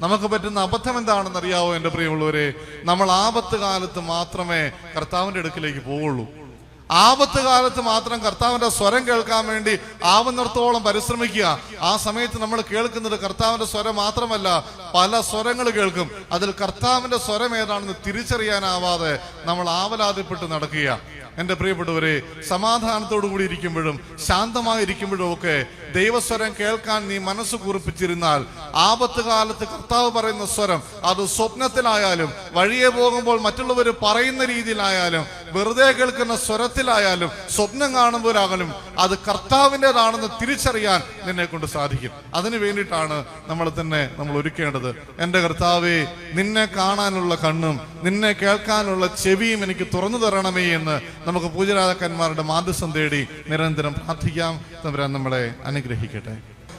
നമുക്ക് പറ്റുന്ന അബദ്ധം എന്താണെന്ന് അറിയാവോ എന്റെ പ്രിയമുള്ളവരെ? നമ്മൾ ആപത്ത് കാലത്ത് മാത്രമേ കർത്താവിന്റെ അടുക്കിലേക്ക് പോവുള്ളൂ. ആപത്ത് കാലത്ത് മാത്രം കർത്താവിന്റെ സ്വരം കേൾക്കാൻ വേണ്ടി ആവുന്നിടത്തോളം പരിശ്രമിക്കുക. ആ സമയത്ത് നമ്മൾ കേൾക്കുന്നത് കർത്താവിന്റെ സ്വരം മാത്രമല്ല പല സ്വരങ്ങൾ കേൾക്കും. അതിൽ കർത്താവിന്റെ സ്വരം ഏതാണെന്ന് തിരിച്ചറിയാനാവാതെ നമ്മൾ ആവലാതിപ്പെട്ട് നടക്കുക. എന്റെ പ്രിയപ്പെട്ടവരെ സമാധാനത്തോടു കൂടി ഇരിക്കുമ്പോഴും ശാന്തമായിരിക്കുമ്പോഴും ഒക്കെ ദൈവസ്വരം കേൾക്കാൻ നീ മനസ്സ് കുറിപ്പിച്ചിരുന്നാൽ ആപത്ത് കാലത്ത് കർത്താവ് പറയുന്ന സ്വരം അത് സ്വപ്നത്തിലായാലും വഴിയെ പോകുമ്പോൾ മറ്റുള്ളവർ പറയുന്ന രീതിയിലായാലും വെറുതെ കേൾക്കുന്ന സ്വരത്തിലായാലും സ്വപ്നം കാണുമ്പോഴാകലും അത് കർത്താവിന്റെതാണെന്ന് തിരിച്ചറിയാൻ നിന്നെ കൊണ്ട് സാധിക്കും. അതിനു വേണ്ടിയിട്ടാണ് നമ്മൾ തന്നെ നമ്മൾ ഒരുക്കേണ്ടത്. എന്റെ കർത്താവെ നിന്നെ കാണാനുള്ള കണ്ണും നിന്നെ കേൾക്കാനുള്ള ചെവിയും എനിക്ക് തുറന്നു തരണമേ എന്ന് നമുക്ക് പൂജരാജാക്കന്മാരുടെ മാധ്യസം തേടി നിരന്തരം പ്രാർത്ഥിക്കാം. തമ്പുരാൻ നമ്മളെ അനുഗ്രഹിക്കട്ടെ.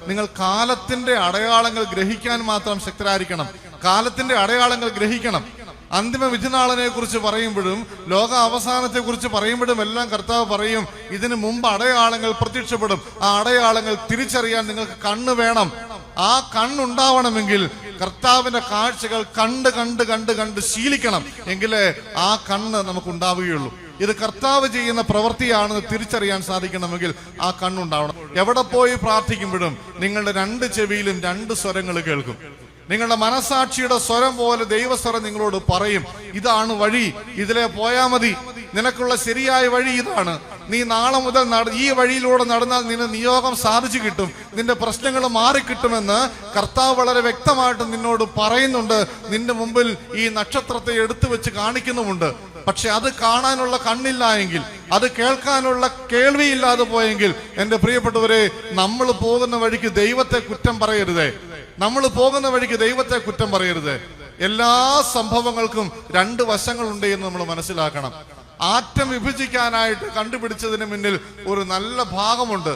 നിങ്ങൾ കാലത്തിന്റെ അടയാളങ്ങൾ ഗ്രഹിക്കാൻ മാത്രം ശക്തരായിരിക്കണം. കാലത്തിന്റെ അടയാളങ്ങൾ ഗ്രഹിക്കണം. അന്തിമ വിധിനാളനെ കുറിച്ച് പറയുമ്പോഴും ലോക അവസാനത്തെ കുറിച്ച് പറയുമ്പോഴും എല്ലാം കർത്താവ് പറയും ഇതിനു മുമ്പ് അടയാളങ്ങൾ പ്രത്യക്ഷപ്പെടും. ആ അടയാളങ്ങൾ തിരിച്ചറിയാൻ നിങ്ങൾക്ക് കണ്ണ് വേണം. ആ കണ്ണുണ്ടാവണമെങ്കിൽ കർത്താവിന്റെ കാഴ്ചകൾ കണ്ട് കണ്ട് കണ്ട് കണ്ട് ശീലിക്കണം. എങ്കിലേ ആ കണ്ണ് നമുക്ക് ഉണ്ടാവുകയുള്ളൂ ഇത് കർത്താവ് ചെയ്യുന്ന പ്രവൃത്തിയാണെന്ന് തിരിച്ചറിയാൻ സാധിക്കണമെങ്കിൽ ആ കണ്ണുണ്ടാവണം. എവിടെ പോയി പ്രാർത്ഥിക്കുമ്പോഴും നിങ്ങളുടെ രണ്ട് ചെവിയിലും രണ്ട് സ്വരങ്ങൾ കേൾക്കും. നിങ്ങളുടെ മനസാക്ഷിയുടെ സ്വരം പോലെ ദൈവസ്വരം നിങ്ങളോട് പറയും. ഇതാണ് വഴി. ഇതിലെ പോയാ മതി. നിനക്കുള്ള ശരിയായ വഴി ഇതാണ്. നീ നാളെ മുതൽ ഈ വഴിയിലൂടെ നടന്നാൽ നിന്റെ നിയോഗം സാധിച്ചു കിട്ടും. നിന്റെ പ്രശ്നങ്ങൾ മാറിക്കിട്ടുമെന്ന് കർത്താവ് വളരെ വ്യക്തമായിട്ട് നിന്നോട് പറയുന്നുണ്ട്. നിന്റെ മുമ്പിൽ ഈ നക്ഷത്രത്തെ എടുത്തു വെച്ച് കാണിക്കുന്നുമുണ്ട്. പക്ഷെ അത് കാണാനുള്ള കണ്ണില്ല എങ്കിൽ അത് കേൾക്കാനുള്ള കേൾവിയില്ലാതെ പോയെങ്കിൽ എന്റെ പ്രിയപ്പെട്ടവരെ നമ്മൾ പോകുന്ന വഴിക്ക് ദൈവത്തെ കുറ്റം പറയരുതേ. നമ്മൾ പോകുന്ന വഴിക്ക് ദൈവത്തെ കുറ്റം പറയരുത്. എല്ലാ സംഭവങ്ങൾക്കും രണ്ട് വശങ്ങളുണ്ട് എന്ന് നമ്മൾ മനസ്സിലാക്കണം. ആറ്റം വിഭജിക്കാനായിട്ട് കണ്ടുപിടിച്ചതിന് മുന്നിൽ ഒരു നല്ല ഭാഗമുണ്ട്.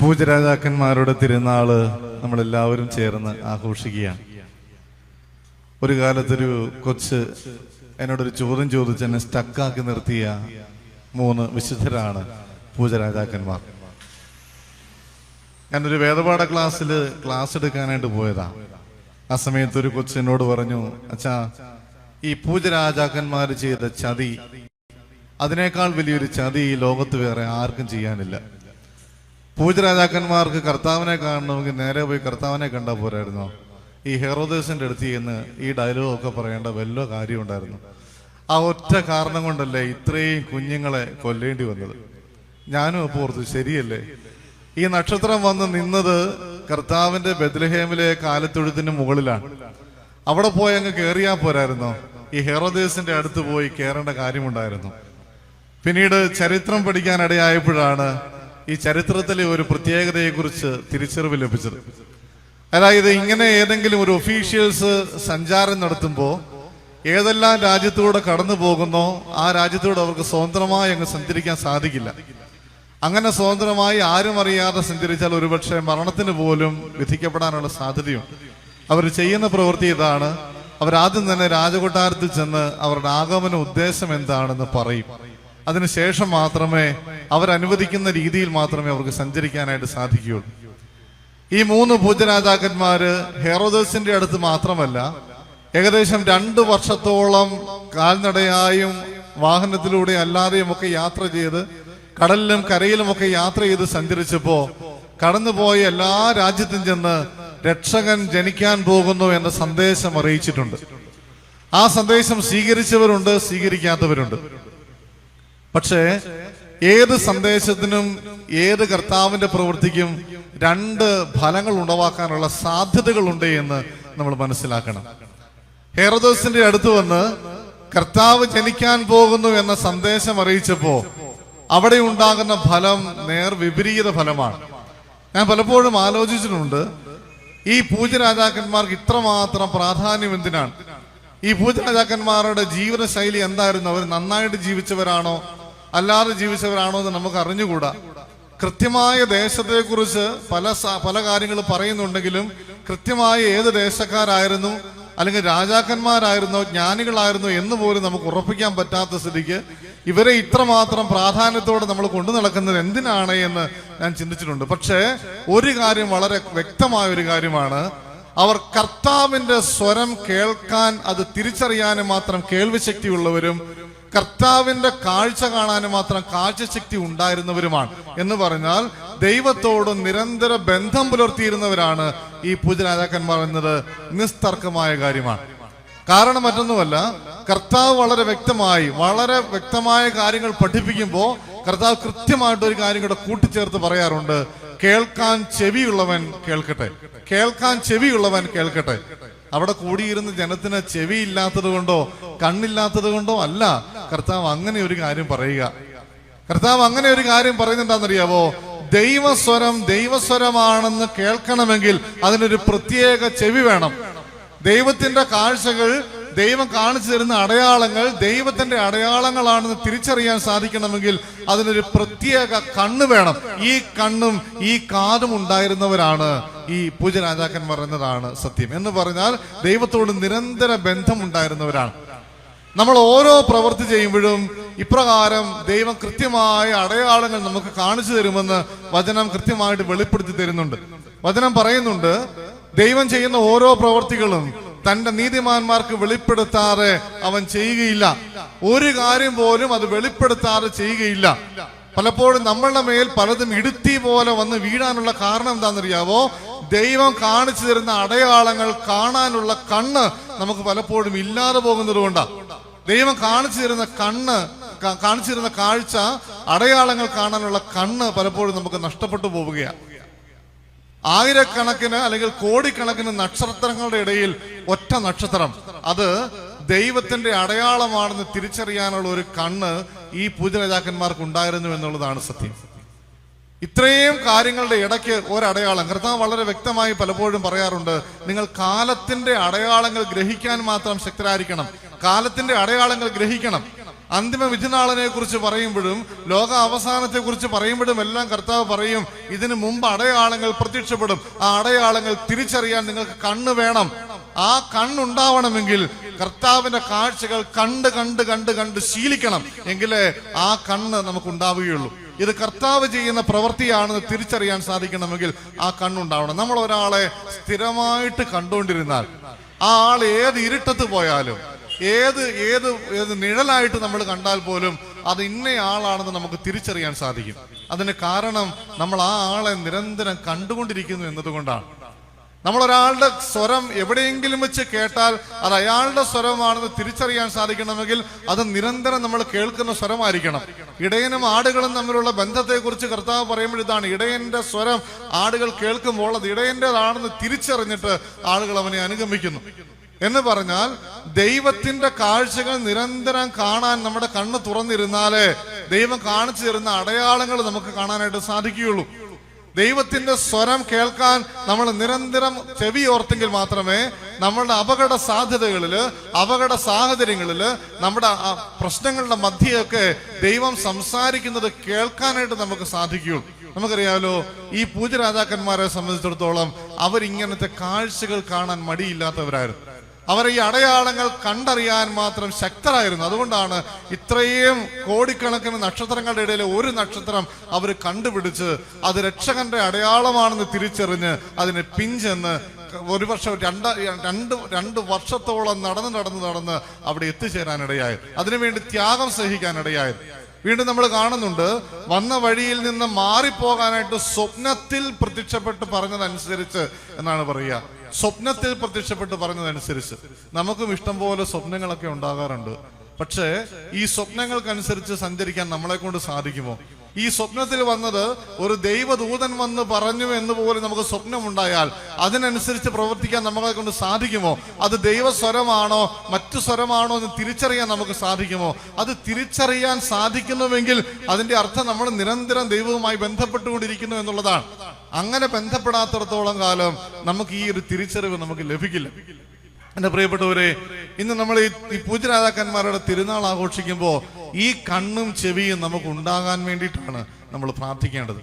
പൂജരാജാക്കന്മാരുടെ തിരുനാൾ നമ്മളെല്ലാവരും ചേർന്ന് ആഘോഷിക്കുകയാണ്. ഒരു കാലത്തൊരു കൊച്ച് എന്നോടൊരു ചോദ്യം ചോദിച്ച് എന്നെ സ്റ്റക്കാക്കി നിർത്തിയ മൂന്ന് വിശുദ്ധരാണ് പൂജരാജാക്കന്മാർ. ഞാനൊരു വേദപാഠ ക്ലാസ്സിൽ ക്ലാസ് എടുക്കാനായിട്ട് പോയതാ. ആ സമയത്ത് ഒരു കൊച്ചിനോട് പറഞ്ഞു അച്ഛാ ഈ പൂജരാജാക്കന്മാർ ചെയ്ത ചതി അതിനേക്കാൾ വലിയൊരു ചതി ഈ ലോകത്ത് വേറെ ആർക്കും ചെയ്യാനില്ല. പൂജരാജാക്കന്മാർക്ക് കർത്താവിനെ കാണണമെങ്കിൽ നേരെ പോയി കർത്താവിനെ കണ്ടാൽ പോരായിരുന്നോ? ഈ ഹെറോദേസിന്റെ അടുത്ത് ചെന്ന് ഈ ഡയലോഗ് ഒക്കെ പറയേണ്ട വല്ല കാര്യം ഉണ്ടായിരുന്നു. ആ ഒറ്റ കാരണം കൊണ്ടല്ലേ ഇത്രയും കുഞ്ഞുങ്ങളെ കൊല്ലേണ്ടി വന്നത്. ഞാനും അപ്പോൾ ഓർത്തു ശരിയല്ലേ? ഈ നക്ഷത്രം വന്ന് നിന്നത് കർത്താവിന്റെ ബദ്ലഹേമിലെ കാലത്തൊഴുത്തിന് മുകളിലാണ്. അവിടെ പോയി അങ്ങ് കയറിയാൽ പോരായിരുന്നോ? ഈ ഹെറോദേസിന്റെ അടുത്ത് പോയി കയറേണ്ട കാര്യമുണ്ടായിരുന്നു. പിന്നീട് ചരിത്രം പഠിക്കാനിടയായപ്പോഴാണ് ഈ ചരിത്രത്തിലെ ഒരു പ്രത്യേകതയെക്കുറിച്ച് തിരിച്ചറിവ് ലഭിച്ചത്. അതായത് ഇങ്ങനെ ഏതെങ്കിലും ഒരു ഒഫീഷ്യൽസ് സഞ്ചാരം നടത്തുമ്പോൾ ഏതെല്ലാം രാജ്യത്തൂടെ കടന്നു പോകുന്നോ ആ രാജ്യത്തൂടെ അവർക്ക് സ്വതന്ത്രമായി അങ്ങ് സഞ്ചരിക്കാൻ സാധിക്കില്ല. അങ്ങനെ സ്വതന്ത്രമായി ആരും അറിയാതെ സഞ്ചരിച്ചാൽ ഒരുപക്ഷെ മരണത്തിന് പോലും വിധിക്കപ്പെടാനുള്ള സാധ്യതയുണ്ട്. അവർ ചെയ്യുന്ന പ്രവൃത്തി ഇതാണ്. അവരാദ്യം തന്നെ രാജകൊട്ടാരത്തിൽ ചെന്ന് അവരുടെ ആഗമന ഉദ്ദേശം എന്താണെന്ന് പറയും. അതിനുശേഷം മാത്രമേ അവരനുവദിക്കുന്ന രീതിയിൽ മാത്രമേ അവർക്ക് സഞ്ചരിക്കാനായിട്ട് സാധിക്കുകയുള്ളൂ. ഈ മൂന്ന് പൂജരാജാക്കന്മാര് ഹെറോദസിന്റെ അടുത്ത് മാത്രമല്ല ഏകദേശം രണ്ടു വർഷത്തോളം കാൽനടയായും വാഹനത്തിലൂടെ അല്ലാതെയും ഒക്കെ യാത്ര ചെയ്ത് കടലിലും കരയിലും ഒക്കെ യാത്ര ചെയ്ത് സഞ്ചരിച്ചപ്പോ കടന്നുപോയ എല്ലാ രാജ്യത്തും ചെന്ന് രക്ഷകൻ ജനിക്കാൻ പോകുന്നു എന്ന സന്ദേശം അറിയിച്ചിട്ടുണ്ട്. ആ സന്ദേശം സ്വീകരിച്ചവരുണ്ട് സ്വീകരിക്കാത്തവരുണ്ട്. പക്ഷേ ഏത് സന്ദേശത്തിനും ഏത് കർത്താവിന്റെ പ്രവൃത്തിക്കും രണ്ട് ഫലങ്ങൾ ഉളവാക്കാനുള്ള സാധ്യതകളുണ്ട് എന്ന് നമ്മൾ മനസ്സിലാക്കണം. ഹേറദോസിന്റെ അടുത്ത് വന്ന് കർത്താവ് ജനിക്കാൻ പോകുന്നു എന്ന സന്ദേശം അറിയിച്ചപ്പോ അവിടെ ഉണ്ടാകുന്ന ഫലം നേർ വിപരീത ഫലമാണ്. ഞാൻ പലപ്പോഴും ആലോചിച്ചിട്ടുണ്ട് ഈ പൂജരാജാക്കന്മാർക്ക് ഇത്രമാത്രം പ്രാധാന്യം എന്തിനാണ്? ഈ പൂജരാജാക്കന്മാരുടെ ജീവിത ശൈലി എന്തായിരുന്നു? അവർ നന്നായിട്ട് ജീവിച്ചവരാണോ? അല്ലാതെ ജീവിച്ചവരാണോ എന്ന് നമുക്ക് അറിഞ്ഞുകൂടാ. കൃത്യമായ ദേശത്തെക്കുറിച്ച് പല പല കാര്യങ്ങൾ പറയുന്നുണ്ടെങ്കിലും കൃത്യമായ ഏത് ദേശക്കാരായിരുന്നു അല്ലെങ്കിൽ രാജാക്കന്മാരായിരുന്നോ ജ്ഞാനികളായിരുന്നോ എന്ന് പോലും നമുക്ക് ഉറപ്പിക്കാൻ പറ്റാത്ത സ്ഥിതിക്ക് ഇവരെ ഇത്രമാത്രം പ്രാധാന്യത്തോടെ നമ്മൾ കൊണ്ടു നടക്കുന്നത് എന്തിനാണ് എന്ന് ഞാൻ ചിന്തിച്ചിട്ടുണ്ട്. പക്ഷേ ഒരു കാര്യം വളരെ വ്യക്തമായ ഒരു കാര്യമാണ്. അവർ കർത്താവിന്റെ സ്വരം കേൾക്കാൻ അത് തിരിച്ചറിയാനും മാത്രം കേൾവിശക്തി ശക്തിയുള്ളവരും കർത്താവിന്റെ കാഴ്ച കാണാൻ മാത്രം കാഴ്ചശക്തി ഉണ്ടായിരുന്നവരുമാണ്. എന്ന് പറഞ്ഞാൽ ദൈവത്തോട് നിരന്തര ബന്ധം പുലർത്തിയിരുന്നവരാണ് ഈ പൂജരാജാക്കന്മാർ എന്നത് നിസ്തർക്കമായ കാര്യമാണ്. കാരണം മറ്റൊന്നുമല്ല കർത്താവ് വളരെ വ്യക്തമായി വളരെ വ്യക്തമായ കാര്യങ്ങൾ പഠിപ്പിക്കുമ്പോൾ കർത്താവ് കൃത്യമായിട്ട് ഒരു കാര്യം കൂടെ കൂട്ടിച്ചേർത്ത് പറയാറുണ്ട്. കേൾക്കാൻ ചെവിയുള്ളവൻ കേൾക്കട്ടെ. കേൾക്കാൻ ചെവിയുള്ളവൻ കേൾക്കട്ടെ. അവിടെ കൂടിയിരുന്ന ജനത്തിന് ചെവി ഇല്ലാത്തത് കൊണ്ടോ കണ്ണില്ലാത്തത് കൊണ്ടോ അല്ല. കർത്താവ് അങ്ങനെ ഒരു കാര്യം പറയുക. കർത്താവ് അങ്ങനെ ഒരു കാര്യം പറയുന്നുണ്ടാന്നറിയാവോ ദൈവസ്വരം ദൈവസ്വരമാണെന്ന് കേൾക്കണമെങ്കിൽ അതിനൊരു പ്രത്യേക ചെവി വേണം. ദൈവത്തിന്റെ കാഴ്ചകൾ ദൈവം കാണിച്ചു തരുന്ന അടയാളങ്ങൾ ദൈവത്തിന്റെ അടയാളങ്ങളാണെന്ന് തിരിച്ചറിയാൻ സാധിക്കണമെങ്കിൽ അതിനൊരു പ്രത്യേക കണ്ണ് വേണം. ഈ കണ്ണും ഈ കാതും ഉണ്ടായിരുന്നവരാണ് ഈ പൂജരാജാക്കന്മാർ എന്നതാണ് സത്യം. എന്ന് പറഞ്ഞാൽ ദൈവത്തോട് നിരന്തര ബന്ധം ഉണ്ടായിരുന്നവരാണ് നമ്മൾ ഓരോ പ്രവൃത്തി ചെയ്യുമ്പോഴും ഇപ്രകാരം ദൈവം കൃത്യമായ അടയാളങ്ങൾ നമുക്ക് കാണിച്ചു തരുമെന്ന് വചനം കൃത്യമായിട്ട് വെളിപ്പെടുത്തി തരുന്നുണ്ട്. വചനം പറയുന്നുണ്ട് ദൈവം ചെയ്യുന്ന ഓരോ പ്രവൃത്തികളും തന്റെ നീതിമാന്മാർക്ക് വെളിപ്പെടുത്താതെ അവൻ ചെയ്യുകയില്ല. ഒരു കാര്യം പോലും അത് വെളിപ്പെടുത്താതെ ചെയ്യുകയില്ല. പലപ്പോഴും നമ്മളുടെ മേൽ പലതും ഇടുത്തി പോലെ വന്ന് വീഴാനുള്ള കാരണം എന്താണെന്നറിയാവോ? ദൈവം കാണിച്ചു തരുന്ന അടയാളങ്ങൾ കാണാനുള്ള കണ്ണ് നമുക്ക് പലപ്പോഴും ഇല്ലാതെ പോകുന്നത് കൊണ്ടാണ് ദൈവം കാണിച്ചു തരുന്ന കണ്ണ് കാണിച്ചിരുന്ന കാഴ്ച അടയാളങ്ങൾ കാണാനുള്ള കണ്ണ് പലപ്പോഴും നമുക്ക് നഷ്ടപ്പെട്ടു പോവുകയാണ് ആയിരക്കണക്കിന് അല്ലെങ്കിൽ കോടിക്കണക്കിന് നക്ഷത്രങ്ങളുടെ ഇടയിൽ ഒറ്റ നക്ഷത്രം. അത് ദൈവത്തിന്റെ അടയാളമാണെന്ന് തിരിച്ചറിയാനുള്ള ഒരു കണ്ണ് ഈ പൂജരാജാക്കന്മാർക്ക് ഉണ്ടായിരുന്നു എന്നുള്ളതാണ് സത്യം. ഇത്രയും കാര്യങ്ങളുടെ ഇടയ്ക്ക് ഒരടയാളം. കർത്താവ് വളരെ വ്യക്തമായി പലപ്പോഴും പറയാറുണ്ട് നിങ്ങൾ കാലത്തിന്റെ അടയാളങ്ങൾ ഗ്രഹിക്കാൻ മാത്രം ശക്തരായിരിക്കണം. കാലത്തിന്റെ അടയാളങ്ങൾ ഗ്രഹിക്കണം. അന്തിമ വിധിനാളനെ കുറിച്ച് പറയുമ്പോഴും ലോക അവസാനത്തെ കുറിച്ച് പറയുമ്പോഴും എല്ലാം കർത്താവ് പറയും ഇതിനു മുമ്പ് അടയാളങ്ങൾ പ്രത്യക്ഷപ്പെടും. ആ അടയാളങ്ങൾ തിരിച്ചറിയാൻ നിങ്ങൾക്ക് കണ്ണ് വേണം. ആ കണ്ണുണ്ടാവണമെങ്കിൽ കർത്താവിന്റെ കാഴ്ചകൾ കണ്ട് കണ്ട് കണ്ട് കണ്ട് ശീലിക്കണം എങ്കിലേ ആ കണ്ണ് നമുക്ക് ഉണ്ടാവുകയുള്ളൂ ഇത് കർത്താവ് ചെയ്യുന്ന പ്രവൃത്തിയാണെന്ന് തിരിച്ചറിയാൻ സാധിക്കണമെങ്കിൽ ആ കണ്ണുണ്ടാവണം. നമ്മൾ ഒരാളെ സ്ഥിരമായിട്ട് കണ്ടുകൊണ്ടിരുന്നാൽ ആ ആൾ ഏത് ഇരുട്ടത്ത് പോയാലും ഏത് ഏത് ഏത് നിഴലായിട്ട് നമ്മൾ കണ്ടാൽ പോലും അത് ഇന്ന ആളാണെന്ന് നമുക്ക് തിരിച്ചറിയാൻ സാധിക്കും. അതിന് കാരണം നമ്മൾ ആ ആളെ നിരന്തരം കണ്ടുകൊണ്ടിരിക്കുന്നു എന്നതുകൊണ്ടാണ്. നമ്മൾ ഒരാളുടെ സ്വരം എവിടെയെങ്കിലും വെച്ച് കേട്ടാൽ അത് അയാളുടെ സ്വരമാണെന്ന് തിരിച്ചറിയാൻ സാധിക്കണമെങ്കിൽ അത് നിരന്തരം നമ്മൾ കേൾക്കുന്ന സ്വരമായിരിക്കണം. ഇടയനും ആടുകളും തമ്മിലുള്ള ബന്ധത്തെക്കുറിച്ച് കർത്താവ് പറയുമ്പോൾ ഇതാണ് ഇടയന്റെ സ്വരം. ആടുകൾ കേൾക്കുമ്പോൾ അത് ഇടയന്റേതാണെന്ന് തിരിച്ചറിഞ്ഞിട്ട് ആളുകൾ അവനെ അനുഗമിക്കുന്നു. എന്ന് പറഞ്ഞാൽ ദൈവത്തിന്റെ കാഴ്ചകൾ നിരന്തരം കാണാൻ നമ്മുടെ കണ്ണ് തുറന്നിരുന്നാലേ ദൈവം കാണിച്ചു തരുന്ന അടയാളങ്ങൾ നമുക്ക് കാണാനായിട്ട് സാധിക്കുകയുള്ളൂ. ദൈവത്തിന്റെ സ്വരം കേൾക്കാൻ നമ്മൾ നിരന്തരം ചെവി ഓർത്തെങ്കിൽ മാത്രമേ നമ്മളുടെ അപകട സാധ്യതകളിൽ അപകട സാഹചര്യങ്ങളിൽ നമ്മുടെ പ്രശ്നങ്ങളുടെ മധ്യയൊക്കെ ദൈവം സംസാരിക്കുന്നത് കേൾക്കാനായിട്ട് നമുക്ക് സാധിക്കുകയുള്ളൂ. നമുക്കറിയാമല്ലോ ഈ പൂജരാജാക്കന്മാരെ സംബന്ധിച്ചിടത്തോളം അവരിങ്ങനത്തെ കാഴ്ചകൾ കാണാൻ മടിയില്ലാത്തവരായിരുന്നു. അവർ ഈ അടയാളങ്ങൾ കണ്ടറിയാൻ മാത്രം ശക്തരായിരുന്നു. അതുകൊണ്ടാണ് ഇത്രയും കോടിക്കണക്കിന് നക്ഷത്രങ്ങളുടെ ഇടയിലെ ഒരു നക്ഷത്രം അവർ കണ്ടുപിടിച്ച് അത് രക്ഷകന്റെ അടയാളമാണെന്ന് തിരിച്ചറിഞ്ഞ് അതിനെ പിഞ്ചെന്ന് ഒരു വർഷം രണ്ട് രണ്ട് രണ്ട് വർഷത്തോളം നടന്ന് നടന്ന് നടന്ന് അവിടെ എത്തിച്ചേരാനിടയായി. അതിനുവേണ്ടി ത്യാഗം സഹിക്കാനിടയായി. വീണ്ടും നമ്മൾ കാണുന്നുണ്ട് വന്ന വഴിയിൽ നിന്ന് മാറിപ്പോകാനായിട്ട് സ്വപ്നത്തിൽ പ്രത്യക്ഷപ്പെട്ട് പറഞ്ഞതനുസരിച്ച് എന്നാണ് പറയുക. സ്വപ്നത്തിൽ പ്രത്യക്ഷപ്പെട്ട് പറഞ്ഞതനുസരിച്ച്. നമുക്കും ഇഷ്ടം പോലെ സ്വപ്നങ്ങളൊക്കെ ഉണ്ടാകാറുണ്ട്. പക്ഷേ ഈ സ്വപ്നങ്ങൾക്കനുസരിച്ച് സഞ്ചരിക്കാൻ നമ്മളെ കൊണ്ട് സാധിക്കുമോ? ഈ സ്വപ്നത്തിൽ വന്നത് ഒരു ദൈവദൂതൻ വന്ന് പറഞ്ഞു എന്ന് പോലും നമുക്ക് സ്വപ്നമുണ്ടായാൽ അതിനനുസരിച്ച് പ്രവർത്തിക്കാൻ നമ്മളെ കൊണ്ട് സാധിക്കുമോ? അത് ദൈവസ്വരമാണോ? മറ്റു സ്വരമാണോ എന്ന് തിരിച്ചറിയാൻ നമുക്ക് സാധിക്കുമോ? അത് തിരിച്ചറിയാൻ സാധിക്കുന്നുവെങ്കിൽ അതിന്റെ അർത്ഥം നമ്മൾ നിരന്തരം ദൈവവുമായി ബന്ധപ്പെട്ടുകൊണ്ടിരിക്കുന്നു എന്നുള്ളതാണ്. അങ്ങനെ ബന്ധപ്പെടാത്തിടത്തോളം കാലം നമുക്ക് ഈ ഒരു തിരിച്ചറിവ് നമുക്ക് ലഭിക്കില്ല. എന്റെ പ്രിയപ്പെട്ടവരെ ഇന്ന് നമ്മൾ ഈ പൂജരാജാക്കന്മാരുടെ തിരുനാൾ ആഘോഷിക്കുമ്പോൾ ഈ കണ്ണും ചെവിയും നമുക്ക് ഉണ്ടാകാൻ വേണ്ടിയിട്ടാണ് നമ്മൾ പ്രാർത്ഥിക്കേണ്ടത്.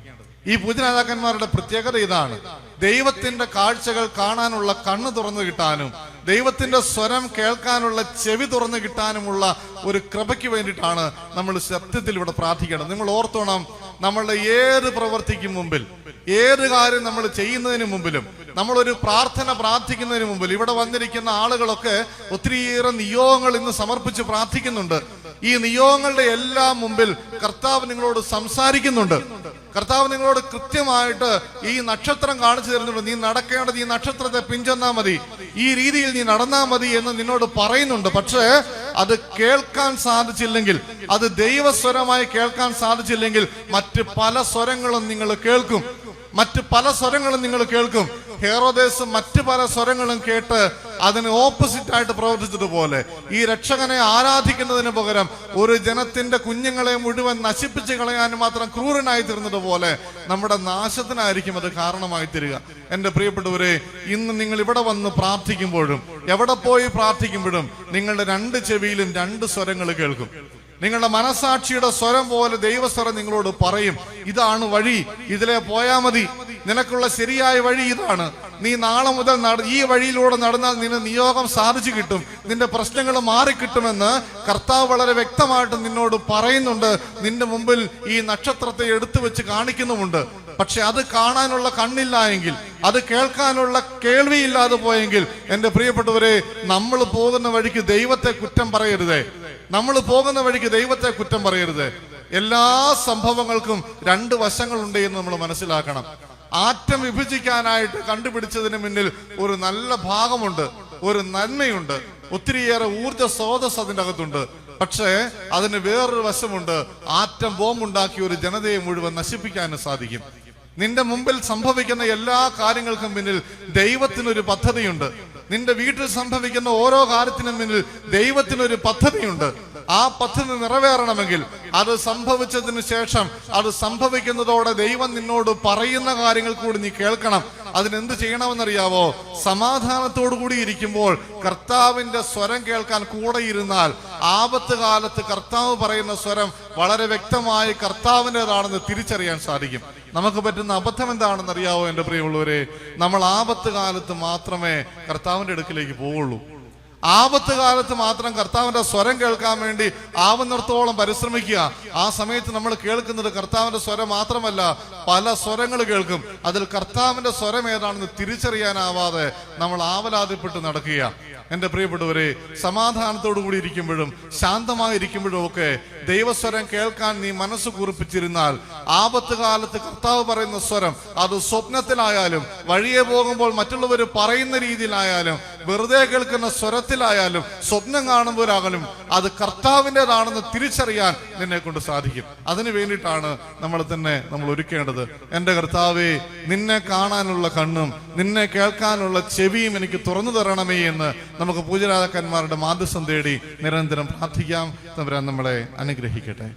ഈ പൂജനാതാക്കന്മാരുടെ പ്രത്യേകത ഇതാണ്. ദൈവത്തിന്റെ കാഴ്ചകൾ കാണാനുള്ള കണ്ണ് തുറന്നു കിട്ടാനും ദൈവത്തിന്റെ സ്വരം കേൾക്കാനുള്ള ചെവി തുറന്നു കിട്ടാനുമുള്ള ഒരു കൃപയ്ക്ക് വേണ്ടിയിട്ടാണ് നമ്മൾ സത്യത്തിൽ ഇവിടെ പ്രാർത്ഥിക്കേണ്ടത്. നിങ്ങൾ ഓർത്തോണം നമ്മളുടെ ഏത് പ്രവർത്തിക്കും മുമ്പിൽ ഏത് കാര്യം നമ്മൾ ചെയ്യുന്നതിന് മുമ്പിലും നമ്മളൊരു പ്രാർത്ഥന പ്രാർത്ഥിക്കുന്നതിന് മുമ്പിൽ ഇവിടെ വന്നിരിക്കുന്ന ആളുകളൊക്കെ ഒത്തിരിയേറെ നിയോഗങ്ങൾ ഇന്ന് സമർപ്പിച്ച് പ്രാർത്ഥിക്കുന്നുണ്ട്. ഈ നിയോഗങ്ങളുടെ എല്ലാം മുമ്പിൽ കർത്താവ് നിങ്ങളോട് സംസാരിക്കുന്നുണ്ട്. കർത്താവ് നിങ്ങളോട് കൃത്യമായിട്ട് ഈ നക്ഷത്രം കാണിച്ചു തരുന്നുണ്ട്. നീ നടക്കേണ്ടത് ഈ നക്ഷത്രത്തെ പിഞ്ചെന്നാ മതി. ഈ രീതിയിൽ നീ നടന്നാ മതി എന്ന് നിന്നോട് പറയുന്നുണ്ട്. പക്ഷേ അത് കേൾക്കാൻ സാധിച്ചില്ലെങ്കിൽ അത് ദൈവസ്വരമായി കേൾക്കാൻ സാധിച്ചില്ലെങ്കിൽ മറ്റ് പല സ്വരങ്ങളും നിങ്ങൾ കേൾക്കും. മറ്റ് പല സ്വരങ്ങളും നിങ്ങൾ കേൾക്കും. ഹേറോദേശ് മറ്റു പല സ്വരങ്ങളും കേട്ട് അതിന് ഓപ്പോസിറ്റ് ആയിട്ട് പ്രവർത്തിച്ചതുപോലെ ഈ രക്ഷകനെ ആരാധിക്കുന്നതിന് പകരം ഒരു ജനത്തിന്റെ കുഞ്ഞുങ്ങളെ മുഴുവൻ നശിപ്പിച്ച് കളയാൻ മാത്രം ക്രൂരനായി തീർന്നതുപോലെ നമ്മുടെ നാശത്തിനായിരിക്കും അത് കാരണമായി തീരുക. എന്റെ പ്രിയപ്പെട്ടവരെ ഇന്ന് നിങ്ങൾ ഇവിടെ വന്ന് പ്രാർത്ഥിക്കുമ്പോഴും എവിടെ പോയി പ്രാർത്ഥിക്കുമ്പോഴും നിങ്ങളുടെ രണ്ട് ചെവിയിലും രണ്ട് സ്വരങ്ങൾ കേൾക്കും. നിങ്ങളുടെ മനസാക്ഷിയുടെ സ്വരം പോലെ ദൈവസ്വരം നിങ്ങളോട് പറയും. ഇതാണ് വഴി. ഇതിലെ പോയാ മതി. നിനക്കുള്ള ശരിയായ വഴി ഇതാണ്. നീ നാളെ മുതൽ ഈ വഴിയിലൂടെ നടന്നാൽ നിന്റെ നിയോഗം സാധിച്ചു കിട്ടും. നിന്റെ പ്രശ്നങ്ങൾ മാറിക്കിട്ടുമെന്ന് കർത്താവ് വളരെ വ്യക്തമായിട്ട് നിന്നോട് പറയുന്നുണ്ട്. നിന്റെ മുമ്പിൽ ഈ നക്ഷത്രത്തെ എടുത്തു വെച്ച് കാണിക്കുന്നുമുണ്ട്. പക്ഷെ അത് കാണാനുള്ള കണ്ണില്ല എങ്കിൽ അത് കേൾക്കാനുള്ള കേൾവിയില്ലാതെ പോയെങ്കിൽ എന്റെ പ്രിയപ്പെട്ടവരെ നമ്മൾ പോകുന്ന വഴിക്ക് ദൈവത്തെ കുറ്റം പറയരുതേ. നമ്മൾ പോകുന്ന വഴിക്ക് ദൈവത്തെ കുറ്റം പറയരുത്. എല്ലാ സംഭവങ്ങൾക്കും രണ്ട് വശങ്ങളുണ്ട് എന്ന് നമ്മൾ മനസ്സിലാക്കണം. ആറ്റം വിഭജിക്കാനായിട്ട് കണ്ടുപിടിച്ചതിന് മുന്നിൽ ഒരു നല്ല ഭാഗമുണ്ട് ഒരു നന്മയുണ്ട് ഒത്തിരിയേറെ ഊർജ സ്രോതസ് അതിന്റെ അകത്തുണ്ട്. പക്ഷേ അതിന് വേറൊരു വശമുണ്ട് ആറ്റം ബോംബുണ്ടാക്കി ഒരു ജനതയെ മുഴുവൻ നശിപ്പിക്കാനും സാധിക്കും. നിന്റെ മുമ്പിൽ സംഭവിക്കുന്ന എല്ലാ കാര്യങ്ങൾക്കും പിന്നിൽ ദൈവത്തിനൊരു പദ്ധതിയുണ്ട്. നിന്റെ വീട്ടിൽ സംഭവിക്കുന്ന ഓരോ കാര്യത്തിനും പിന്നിൽ ദൈവത്തിനൊരു പദ്ധതിയുണ്ട്. ആ പദ്ധതി നിറവേറണമെങ്കിൽ അത് സംഭവിച്ചതിന് ശേഷം അത് സംഭവിക്കുന്നതോടെ ദൈവം നിന്നോട് പറയുന്ന കാര്യങ്ങൾ കൂടി നീ കേൾക്കണം. അതിനെന്ത് ചെയ്യണമെന്നറിയാവോ? സമാധാനത്തോടു കൂടി ഇരിക്കുമ്പോൾ കർത്താവിന്റെ സ്വരം കേൾക്കാൻ കൂടെ ഇരുന്നാൽ ആപത്ത് കാലത്ത് കർത്താവ് പറയുന്ന സ്വരം വളരെ വ്യക്തമായി കർത്താവിന്റെതാണെന്ന് തിരിച്ചറിയാൻ സാധിക്കും. നമുക്ക് പറ്റുന്ന അബദ്ധം എന്താണെന്ന് അറിയാവോ എന്റെ പ്രിയമുള്ളവരെ? നമ്മൾ ആപത്ത് കാലത്ത് മാത്രമേ കർത്താവിന്റെ അടുക്കിലേക്ക് പോവുള്ളൂ. ആപത്ത് കാലത്ത് മാത്രം കർത്താവിന്റെ സ്വരം കേൾക്കാൻ വേണ്ടി ആവുന്നിടത്തോളം പരിശ്രമിക്കുക. ആ സമയത്ത് നമ്മൾ കേൾക്കുന്നത് കർത്താവിന്റെ സ്വരം മാത്രമല്ല പല സ്വരങ്ങൾ കേൾക്കും. അതിൽ കർത്താവിന്റെ സ്വരം ഏതാണെന്ന് തിരിച്ചറിയാനാവാതെ നമ്മൾ ആവലാതിപ്പെട്ട് നടക്കുക. എന്റെ പ്രിയപ്പെട്ടവരെ സമാധാനത്തോടു കൂടി ഇരിക്കുമ്പോഴും ശാന്തമായി ഇരിക്കുമ്പോഴും ഒക്കെ ദൈവസ്വരം കേൾക്കാൻ നീ മനസ്സ് കുറിപ്പിച്ചിരുന്നാൽ ആപത്ത് കാലത്ത് കർത്താവ് പറയുന്ന സ്വരം അത് സ്വപ്നത്തിലായാലും വഴിയെ പോകുമ്പോൾ മറ്റുള്ളവർ പറയുന്ന രീതിയിലായാലും വെറുതെ കേൾക്കുന്ന സ്വരത്തിലായാലും സ്വപ്നം കാണുമ്പോഴാകലും അത് കർത്താവിന്റെതാണെന്ന് തിരിച്ചറിയാൻ നിന്നെ കൊണ്ട് സാധിക്കും. അതിനു വേണ്ടിയിട്ടാണ് നമ്മൾ തന്നെ നമ്മൾ ഒരുക്കേണ്ടത്. എന്റെ കർത്താവെ നിന്നെ കാണാനുള്ള കണ്ണും നിന്നെ കേൾക്കാനുള്ള ചെവിയും എനിക്ക് തുറന്നു തരണമേ എന്ന് നമുക്ക് പൂജരാജാക്കന്മാരുടെ മാതൃസം തേടി നിരന്തരം പ്രാർത്ഥിക്കാം. തമ്പുരാൻ നമ്മളെ അനുഗ്രഹിക്കട്ടെ.